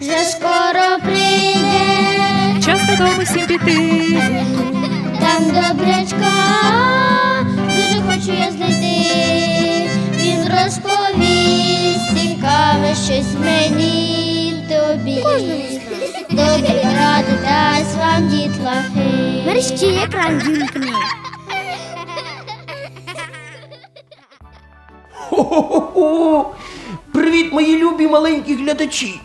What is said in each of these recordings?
вже скоро прийде, Час додому всім піти. там добрячка, дуже хочу я знайти. Він розповість цікаве щось мені тобі. Добрі ради дасть вам дітлахи. Мерщі екран вімкни. Хо-хо-хо! Привіт, мої любі маленькі глядачі!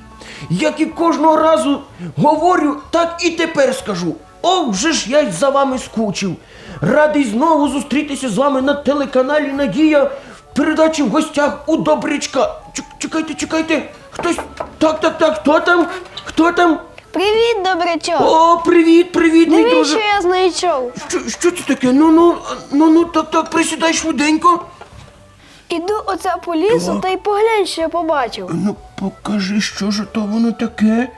Як і кожного разу говорю, так і тепер скажу. О, вже ж я й за вами скучив. Радий знову зустрітися з вами на телеканалі Надія в передачі в гостях у Добрячка. Чек- Чекайте, чекайте. Хтось. Так, так, так, хто там? Хто там? Привіт, добрячок! О, привіт, привіт, мій Дивись, що я знайшов. Що, що це таке? Ну, ну, ну, ну, так, так, присідай швиденько. Іду оце по лісу та й поглянь, що я побачив. Ну, покажи, що ж то воно таке.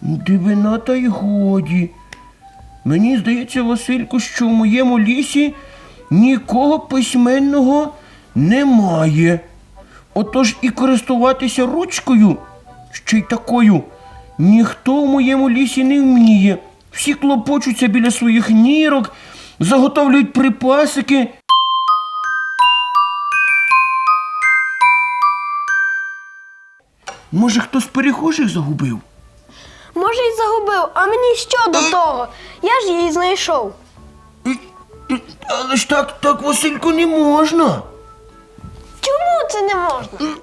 Дивина та й годі. Мені здається, Васильку, що в моєму лісі нікого письменного немає. Отож і користуватися ручкою, ще й такою, ніхто в моєму лісі не вміє. Всі клопочуться біля своїх нірок, заготовлюють припасики. Може, хто з перехожих загубив? Може, й загубив, а мені що до того? Я ж її знайшов. І- і- Але ж так, так, Васильку, не можна. Чому це не можна?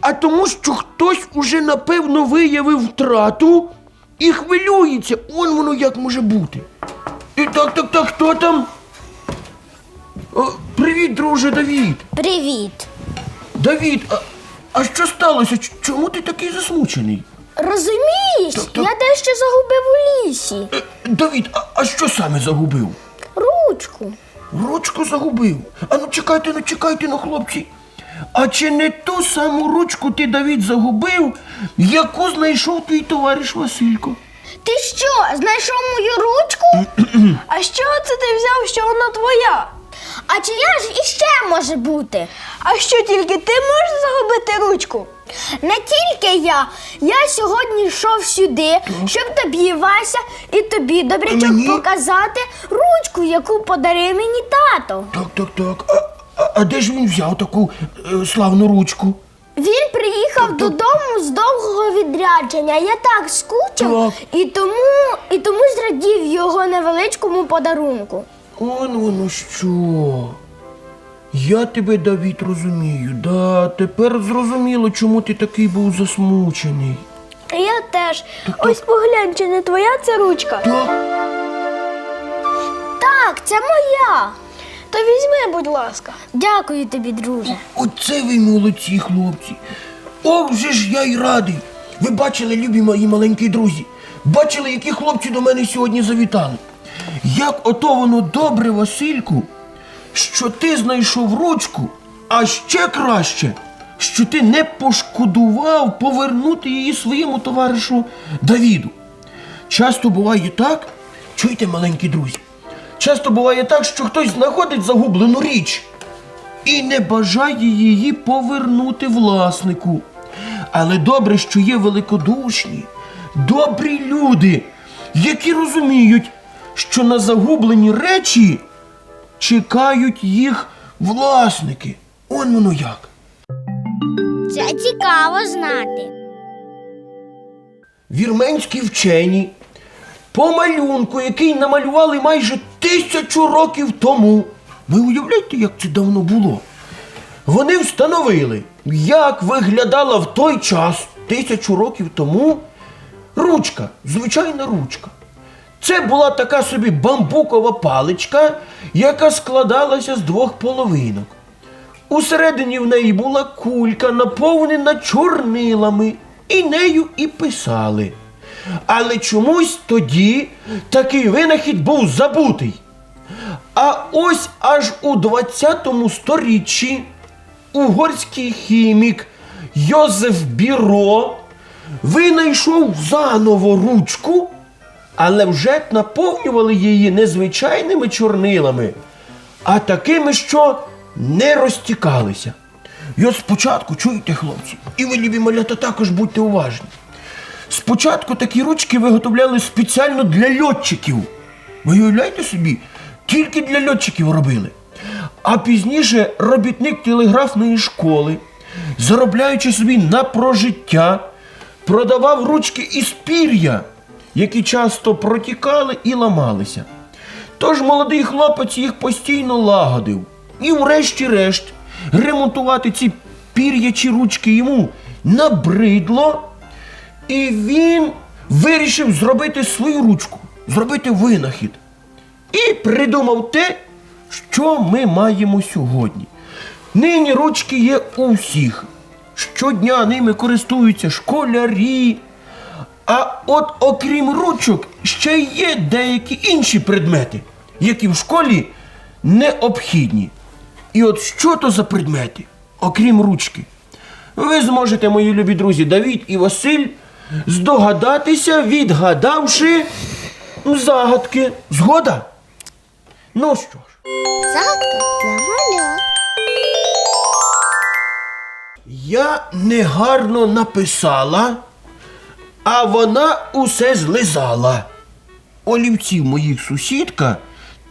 А тому, що хтось уже напевно виявив втрату і хвилюється. Он воно як може бути. І так, так, так, хто там? О, привіт, друже Давід. Привіт. Давід, а, а що сталося? Ч- Чому ти такий засмучений? Розумієш, так. я дещо загубив у лісі. Е, Давід, а, а що саме загубив? Ручку. Ручку загубив. А ну чекайте, ну чекайте, ну хлопці. А чи не ту саму ручку ти, Давід, загубив, яку знайшов твій товариш Василько? Ти що, знайшов мою ручку? А що це ти взяв, що вона твоя? А чия ж іще може бути? А що тільки ти можеш загубити ручку? Не тільки я. Я сьогодні йшов сюди, щоб тобі, Вася, і тобі, добрячок, Мені? показати ручку, яку подарив мені тато. Так, так, так. А, а, а де ж він взяв таку е, славну ручку? Він приїхав додому з довгого відрядження. Я так скучив Так. і тому, і тому зрадів його невеличкому подарунку. Он воно що. Я тебе, Давід, розумію. Да, тепер зрозуміло, чому ти такий був засмучений. Я теж. Ось поглянь, чи не твоя ця ручка? Так, Так, це моя. То візьми, будь ласка. Дякую тобі, друже. Оце ви молодці, хлопці. О, вже ж я й радий. Ви бачили, любі мої маленькі друзі. Бачили, які хлопці до мене сьогодні завітали. Як ото воно добре, Васильку, що ти знайшов ручку, а ще краще, що ти не пошкодував повернути її своєму товаришу Давіду. Часто буває так, чуєте, маленькі друзі, часто буває так, що хтось знаходить загублену річ і не бажає її повернути власнику. Але добре, що є великодушні, добрі люди, які розуміють, що на загублені речі чекають їх власники. Он воно як. Це цікаво знати. Вірменські вчені по малюнку, який намалювали майже тисячу років тому. Ви уявляєте, як це давно було? Вони встановили, як виглядала в той час, тисячу років тому, ручка, звичайна ручка. Це була така собі бамбукова паличка, яка складалася з двох половинок. Усередині в неї була кулька, наповнена чорнилами, і нею і писали. Але чомусь тоді такий винахід був забутий. А ось аж у 20 сторіччі угорський хімік Йозеф Біро винайшов заново ручку, але вже наповнювали її не звичайними чорнилами, а такими, що не розтікалися. І от спочатку, чуєте, хлопці, і ви, любі малята, також будьте уважні. Спочатку такі ручки виготовляли спеціально для льотчиків. Ви уявляєте собі, тільки для льотчиків робили. А пізніше робітник телеграфної школи, заробляючи собі на прожиття, продавав ручки із пір'я, які часто протікали і ламалися. Тож молодий хлопець їх постійно лагодив. І врешті-решт ремонтувати ці пір'ячі ручки йому набридло, і він вирішив зробити свою ручку, зробити винахід. І придумав те, що ми маємо сьогодні. Нині ручки є у всіх. Щодня ними користуються школярі. А от окрім ручок, ще є деякі інші предмети, які в школі необхідні. І от що то за предмети, окрім ручки? Ви зможете, мої любі друзі, Давід і Василь, здогадатися, відгадавши загадки. Згода? Ну що ж. Загадка для малят. Я негарно написала, а вона усе злизала. Олівців моїх сусідка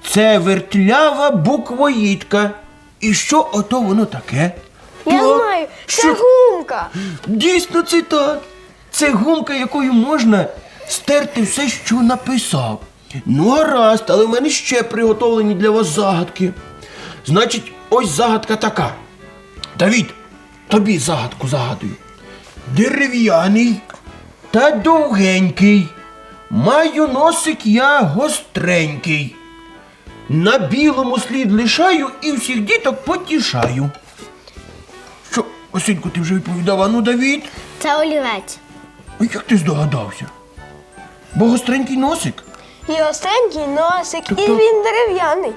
це вертлява буквоїдка. І що ото воно таке? Я То, знаю, це що- гумка. Дійсно, це так. Це гумка, якою можна стерти все, що написав. Ну, гаразд, але в мене ще приготовлені для вас загадки. Значить, ось загадка така. Давід, тобі загадку загадую. Дерев'яний та довгенький. Маю носик я гостренький. На білому слід лишаю і всіх діток потішаю. Що, Василько, ти вже відповідав, а ну Давід? Це олівець. А як ти здогадався? Бо гостренький носик І остренький носик, і Тобто- він дерев'яний.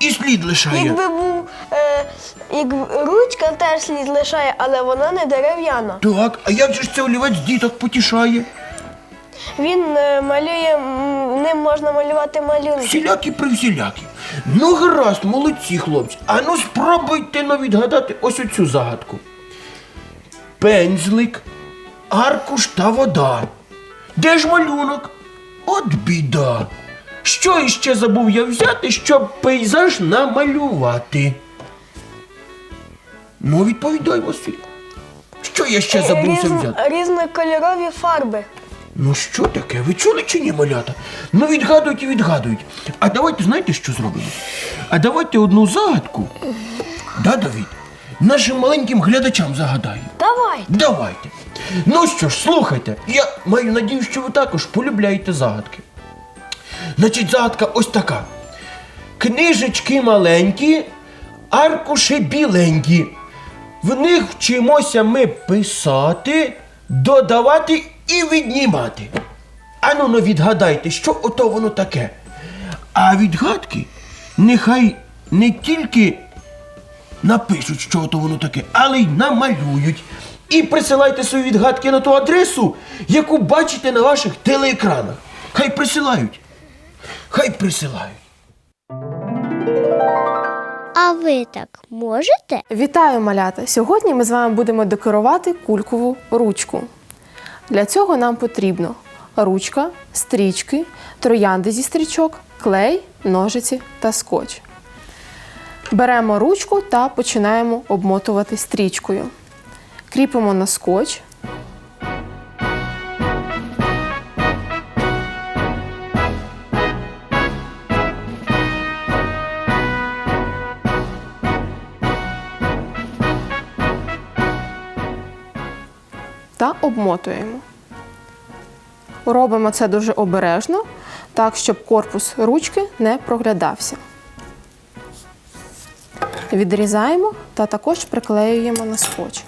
І слід лишає. Якби був е, якби ручка теж слід лишає, але вона не дерев'яна. Так, а як же ж це олівець діток потішає? Він е, малює, м, ним можна малювати малюнки. Всілякі при всілякі. Ну гаразд, молодці, хлопці. А ну спробуйте ну, відгадати ось оцю загадку. Пензлик, аркуш та вода. Де ж малюнок? От біда. Що іще забув я взяти, щоб пейзаж намалювати? Ну, відповідай, Василь. Що я ще забувся Різн- взяти? різнокольорові фарби. Ну що таке? Ви чули чи ні, малята? Ну відгадують і відгадують. А давайте знаєте, що зробимо? А давайте одну загадку. Да, Давід? Нашим маленьким глядачам загадаю. Давай. Давайте. Ну що ж, слухайте, я маю надію, що ви також полюбляєте загадки. Значить, загадка ось така. Книжечки маленькі, аркуші біленькі. В них вчимося ми писати, додавати і віднімати. Ану, ну відгадайте, що ото воно таке. А відгадки нехай не тільки напишуть, що то воно таке, але й намалюють. І присилайте свої відгадки на ту адресу, яку бачите на ваших телеекранах. Хай присилають. Хай присилають. А ви так можете? Вітаю, малята! Сьогодні ми з вами будемо декорувати кулькову ручку. Для цього нам потрібно ручка, стрічки, троянди зі стрічок, клей, ножиці та скотч. Беремо ручку та починаємо обмотувати стрічкою. Кріпимо на скотч. Обмотуємо. Робимо це дуже обережно, так, щоб корпус ручки не проглядався. Відрізаємо та також приклеюємо на скотч.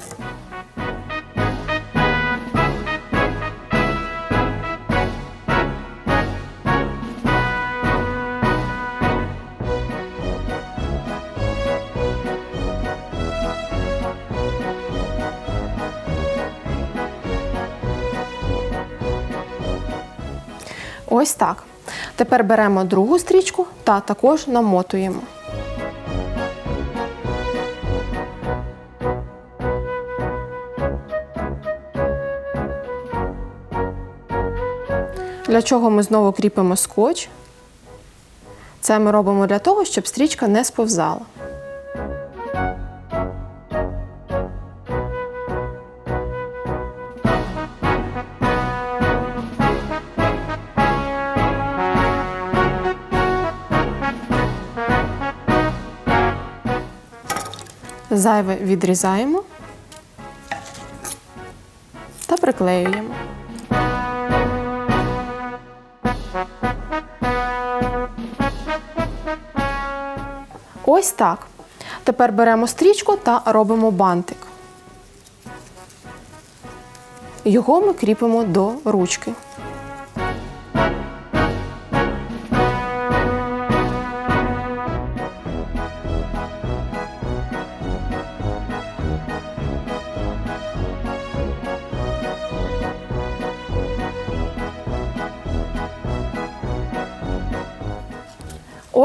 Ось так. Тепер беремо другу стрічку та також намотуємо. Для чого ми знову кріпимо скотч? Це ми робимо для того, щоб стрічка не сповзала. Зайве відрізаємо та приклеюємо. Ось так. Тепер беремо стрічку та робимо бантик. Його ми кріпимо до ручки.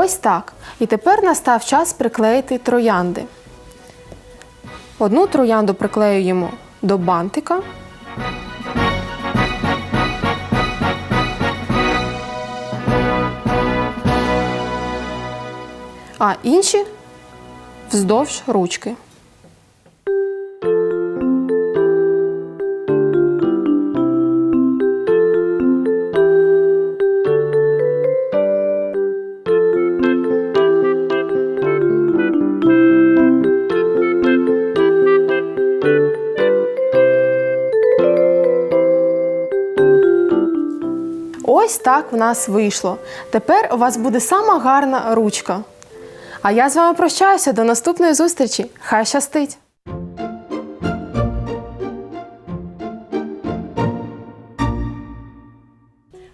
Ось так. І тепер настав час приклеїти троянди. Одну троянду приклеюємо до бантика. А інші вздовж ручки. Ось так в нас вийшло. Тепер у вас буде сама гарна ручка. А я з вами прощаюся до наступної зустрічі. Хай щастить!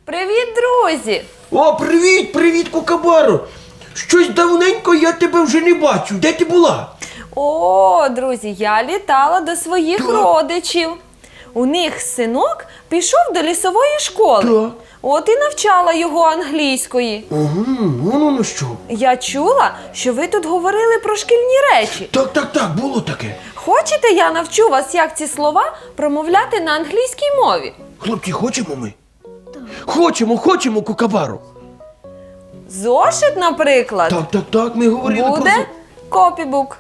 Привіт, друзі! О, привіт, привіт, Кукабаро! Щось давненько я тебе вже не бачу. Де ти була? О, друзі, я літала до своїх Так. родичів. У них синок пішов до лісової школи. Так. От і навчала його англійської. Угу, ну ну що. Я чула, що ви тут говорили про шкільні речі. Так, так, так, було таке. Хочете, я навчу вас, як ці слова промовляти на англійській мові? Хлопці, хочемо ми? Хочемо, хочемо, Кукабару. Зошит, наприклад, Так, так, так, ми говорили буде про копібук.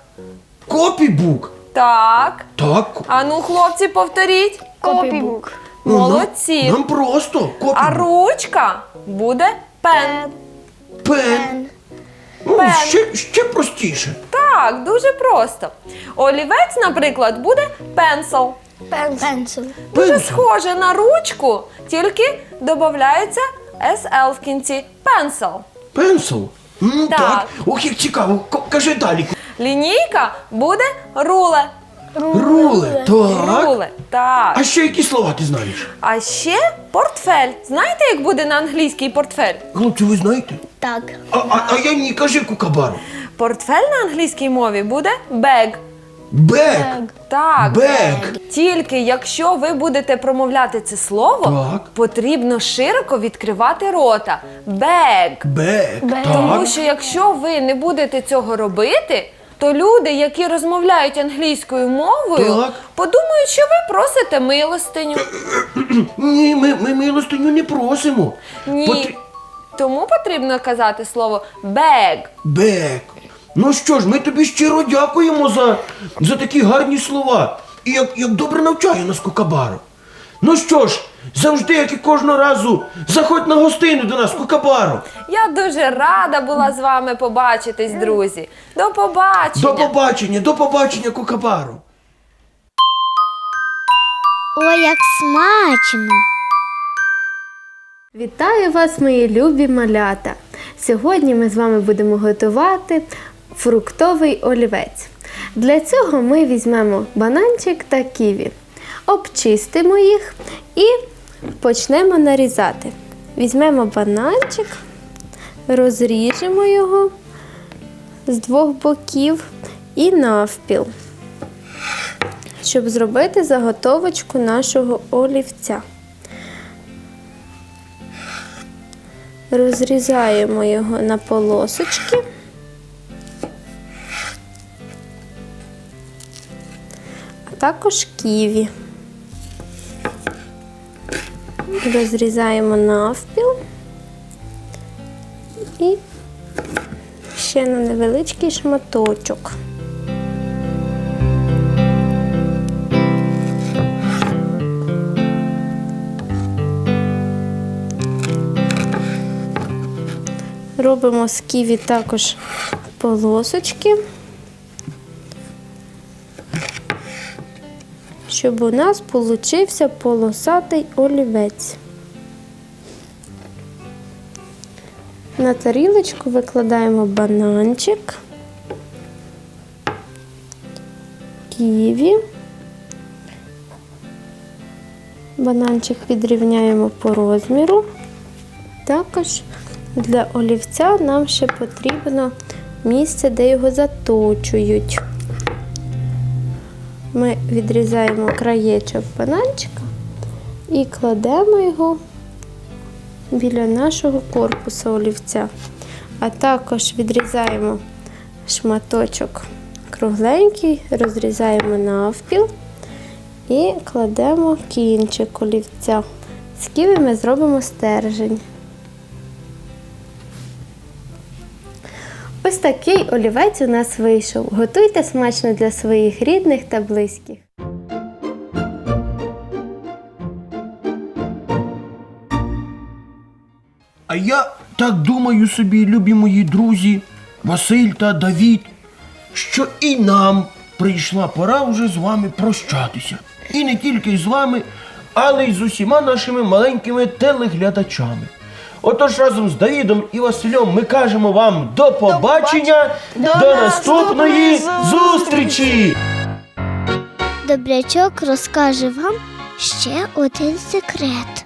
копібук. Так. Так. Ану, хлопці, повторіть. Копібук. Ну, Молодці. Нам, просто копібук. А ручка буде пен. Пен. Ну, Пен. ще, ще простіше. Так, дуже просто. Олівець, наприклад, буде пенсл. Пенсил. Дуже схоже на ручку, тільки додається SL в кінці. Пенсл. Пенсил. М, Так. так. Ох, як цікаво. Кажи далі. Лінійка буде руле. Руле. Так. Руле. Так. А ще які слова ти знаєш? А ще портфель. Знаєте, як буде на англійській портфель? Хлопці, ви знаєте? Так. А, а, а я ні, кажи Кукабару. Портфель на англійській мові буде бег. Бек. Так. Бек. Тільки якщо ви будете промовляти це слово, Так. потрібно широко відкривати рота. Бег. Бек. Тому Так. що якщо ви не будете цього робити, то люди, які розмовляють англійською мовою, Так. подумають, що ви просите милостиню. Ні, ми, ми милостиню не просимо. Ні. Потр- Тому потрібно казати слово бег. Бек. Ну що ж, ми тобі щиро дякуємо за, за такі гарні слова. І як, як добре навчає нас Кукабаро. Ну що ж, завжди, як і кожного разу, заходь на гостину до нас, Кукабаро. Я дуже рада була з вами побачитись, друзі. До побачення. До побачення, до побачення, Кукабаро. Ой, як смачно. Вітаю вас, мої любі малята! Сьогодні ми з вами будемо готувати фруктовий олівець. Для цього ми візьмемо бананчик та ківі, обчистимо їх і почнемо нарізати. Візьмемо бананчик, розріжемо його з двох боків і навпіл, щоб зробити заготовочку нашого олівця. Розрізаємо його на полосочки. А також ківі. Розрізаємо навпіл і ще на невеличкий шматочок. Робимо з ківі також полосочки, щоб у нас получився полосатий олівець. На тарілочку викладаємо бананчик, ківі. Бананчик відрівняємо по розміру. Також для олівця нам ще потрібно місце, де його заточують. Ми відрізаємо краєчок бананчика і кладемо його біля нашого корпусу олівця. А також відрізаємо шматочок кругленький, розрізаємо навпіл і кладемо кінчик олівця. З ми зробимо стержень. Ось такий олівець у нас вийшов. Готуйте смачно для своїх рідних та близьких. А я так думаю собі, любі мої друзі, Василь та Давід, що і нам прийшла пора вже з вами прощатися. І не тільки з вами, але й з усіма нашими маленькими телеглядачами. Отож разом з Давідом і Василем ми кажемо вам до побачення, до, наступної зустрічі! Добрячок розкаже вам ще один секрет.